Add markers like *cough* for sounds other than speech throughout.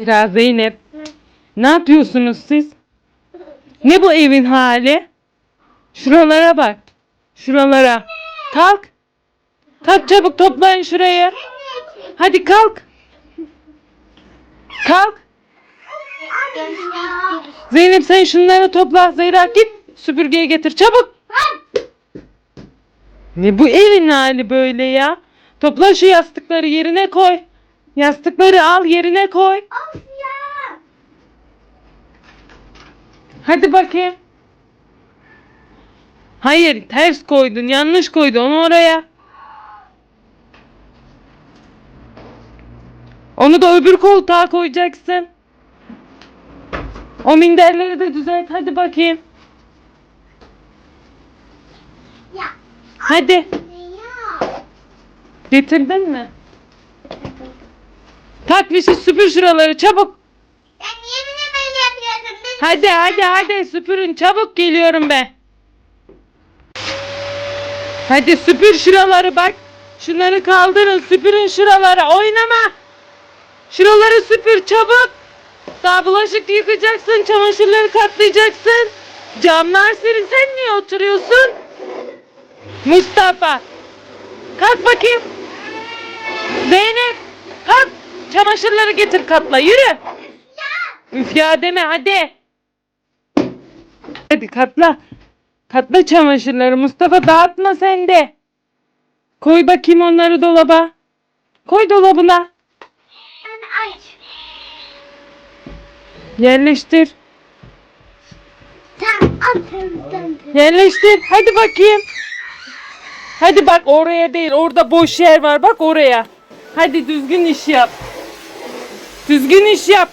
Zehra Zeynep. Ne yapıyorsunuz siz? Ne bu evin hali? Şuralara bak. Şuralara. Kalk. Kalk çabuk toplayın şurayı. Hadi kalk. Kalk. Zeynep sen şunları topla. Zehra git süpürgeye getir çabuk. Ne bu evin hali böyle ya? Topla şu yastıkları yerine koy. Yastıkları al yerine koy. Of ya. Hadi bakayım. Hayır ters koydun yanlış koydun onu oraya. Onu da öbür koltuğa koyacaksın. O minderleri de düzelt hadi bakayım. Ya. Hadi Ya. getirdin mi? Şey süpür şuraları çabuk. Ya niye bana böyle yapıyorsun? Ben Hadi hadi hadi süpürün çabuk geliyorum ben. Hadi süpür şuraları bak. Şunları kaldırın süpürün şuraları oynama. Şuraları süpür çabuk. Daha bulaşık yıkacaksın çamaşırları katlayacaksın. Camlar senin sen niye oturuyorsun? Mustafa. Kalk bakayım. Zeynep kalk. Çamaşırları getir katla yürü. Üf ya deme hadi. Hadi katla. Katla çamaşırları Mustafa dağıtma sen de. Koy bakayım onları dolaba. Koy dolabına. aç. Yerleştir. Yerleştir. Hadi bakayım. Hadi bak oraya değil. Orada boş yer var. Bak oraya. Hadi düzgün iş yap. Düzgün iş yap.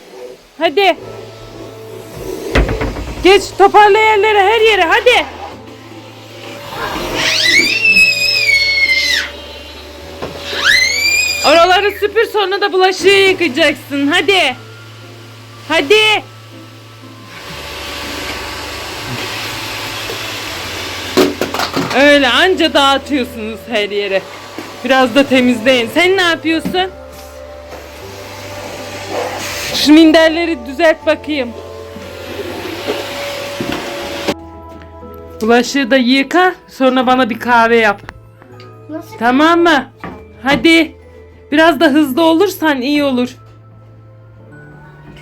Hadi. Geç toparla yerlere her yere hadi. Oraları süpür sonra da bulaşığı yıkacaksın. Hadi. Hadi. Öyle anca dağıtıyorsunuz her yere. Biraz da temizleyin. Sen ne yapıyorsun? Şu minderleri düzelt bakayım. Bulaşığı da yıka, sonra bana bir kahve yap. Nasıl? Tamam mı? Hadi. Biraz da hızlı olursan iyi olur.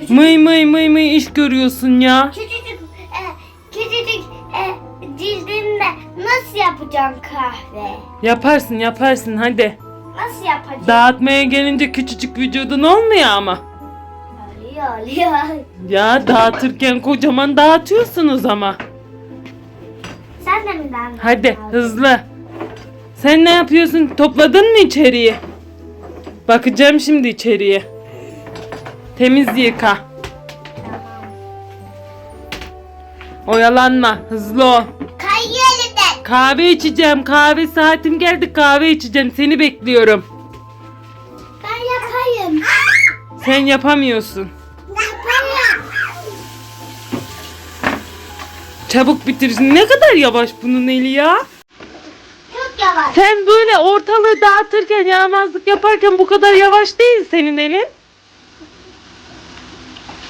Mıy mıy mıy mıy iş görüyorsun ya. Küçücük, e, küçücük e, cildimle nasıl yapacağım kahve? Yaparsın yaparsın hadi. Nasıl yapacağım? Dağıtmaya gelince küçücük vücudun olmuyor ama. Oluyor. Ya dağıtırken kocaman dağıtıyorsunuz ama. Sen de mi ben? Hadi hızlı. Sen ne yapıyorsun? Topladın mı içeriği? Bakacağım şimdi içeriye. Temiz yıka. Oyalanma. Hızlı ol. Kahve içeceğim. Kahve saatim geldi. Kahve içeceğim. Seni bekliyorum. Ben yapayım. Sen yapamıyorsun. Çabuk bitirsin. Ne kadar yavaş bunun eli ya. Çok yavaş. Sen böyle ortalığı dağıtırken, yaramazlık yaparken bu kadar yavaş değil senin elin.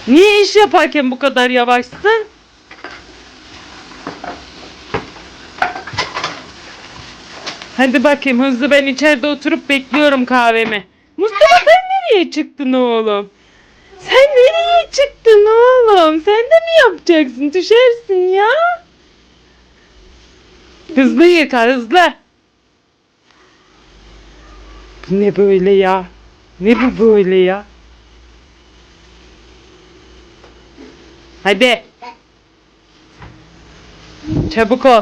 Niye iş yaparken bu kadar yavaşsın? Hadi bakayım hızlı ben içeride oturup bekliyorum kahvemi. Mustafa sen nereye çıktın oğlum? Sen nereye çıktın? Sen de mi yapacaksın? Düşersin ya. Hızlı yıka hızlı. Bu ne böyle ya? Ne bu böyle ya? Hadi. Çabuk ol.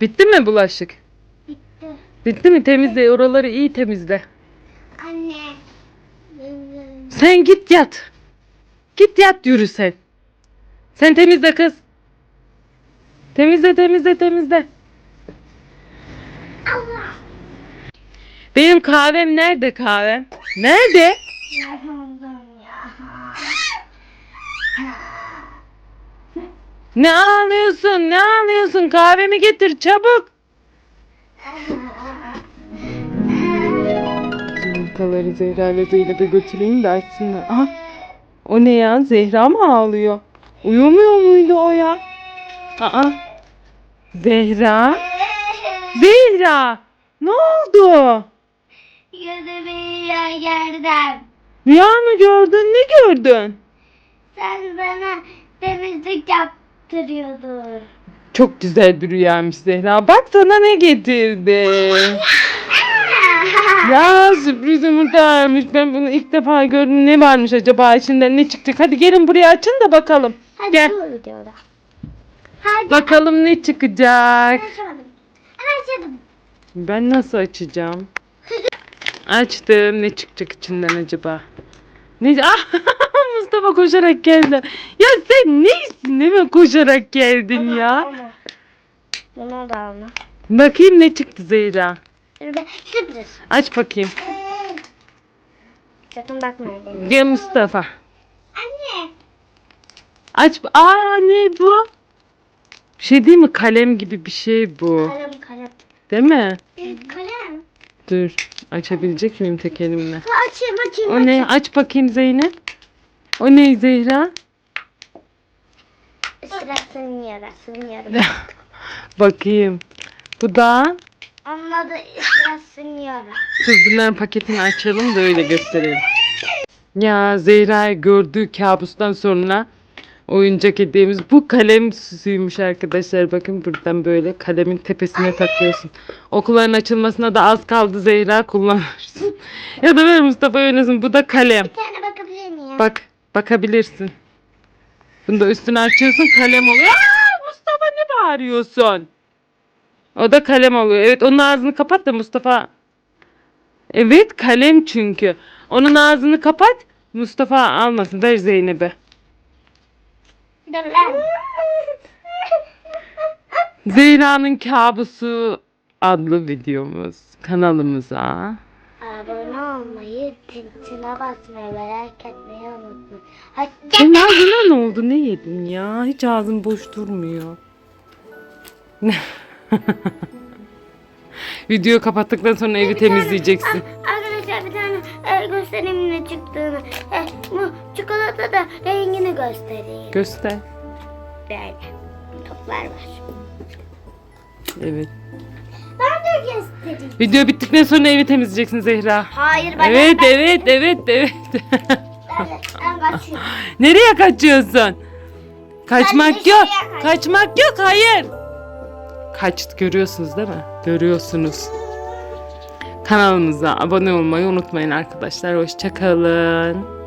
Bitti mi bulaşık? Bitti. Bitti mi? Temizle. Oraları iyi temizle. Anne. Sen git yat. Git yat yürü sen. Sen temizle kız. Temizle temizle temizle. Allah. Benim kahvem nerede kahvem? Nerede? Ne ağlıyorsun? Ne ağlıyorsun? Kahvemi getir çabuk. şapkaları Zehra ile Zeynep'e götüreyim de açsınlar. Aha, o ne ya? Zehra mı ağlıyor? Uyumuyor muydu o ya? Aa, Zehra? Zehra! Ne oldu? Gözümü ya yerden. Rüya mı gördün? Ne gördün? Sen bana temizlik yaptırıyordun. Çok güzel bir rüyaymış Zehra. Bak sana ne getirdim. Ya sürpriz yumurtaymış. Ben bunu ilk defa gördüm. Ne varmış acaba içinden ne çıkacak? Hadi gelin buraya açın da bakalım. Hadi Gel. videoda. Hadi. Bakalım ne çıkacak. Açamadım. Ben açmadım. Ben nasıl açacağım? Açtım. Ne çıkacak içinden acaba? Ne? Ah, *laughs* Mustafa koşarak geldi. Ya sen değil mi koşarak geldin ya? Bunu da alma. Bakayım ne çıktı Zehra. Sürpriz. Aç bakayım. Sakın bakma. Gel Mustafa. Anne. Aç. Aa ne bu? Bir şey değil mi? Kalem gibi bir şey bu. Kalem kalem. Değil mi? Kalem. Dur. Açabilecek miyim tek elimle? Açayım açayım. O ne? Aç bakayım Zeynep. O ne Zehra? Sırasını yara. Sırasını yara. *laughs* bakayım. Bu da Onun adı sırasını yara. Dur bunların paketini açalım da öyle gösterelim. Ya Zehra gördüğü kabustan sonra oyuncak hediyemiz bu kalem süsüymüş arkadaşlar. Bakın buradan böyle kalemin tepesine takıyorsun. Okulların açılmasına da az kaldı Zehra kullanırsın. *laughs* ya da ver Mustafa oynasın. Bu da kalem. Bir tane bakabilir miyim? Bak bakabilirsin. Bunu da üstüne açıyorsun kalem oluyor. Aa, Mustafa ne bağırıyorsun? O da kalem oluyor. Evet onun ağzını kapat da Mustafa. Evet kalem çünkü. Onun ağzını kapat. Mustafa almasın. Ver Zeynep'e. *laughs* Zehra'nın kabusu adlı videomuz kanalımıza. Abone olmayı, tintine basmayı, merak etmeyi unutmayın. Hoşça Senin ağzına ne oldu? Ne yedin ya? Hiç ağzın boş durmuyor. *laughs* *laughs* Videoyu kapattıktan sonra evi temizleyeceksin. Arkadaşlar bir tane e, göstereyim ne çıktığını. E, bu çikolata da rengini göstereyim. Göster. Böyle toplar var. Evet. Ben de göstereyim. Video bittikten sonra evi temizleyeceksin Zehra. Hayır ben Evet, ben, evet, evet, evet. *laughs* Ben, ben kaçıyorum. Nereye kaçıyorsun? Kaçmak Ben yok. Kaçmak yok, hayır. Kaçtı görüyorsunuz değil mi? Görüyorsunuz. Kanalımıza abone olmayı unutmayın arkadaşlar. Hoşçakalın.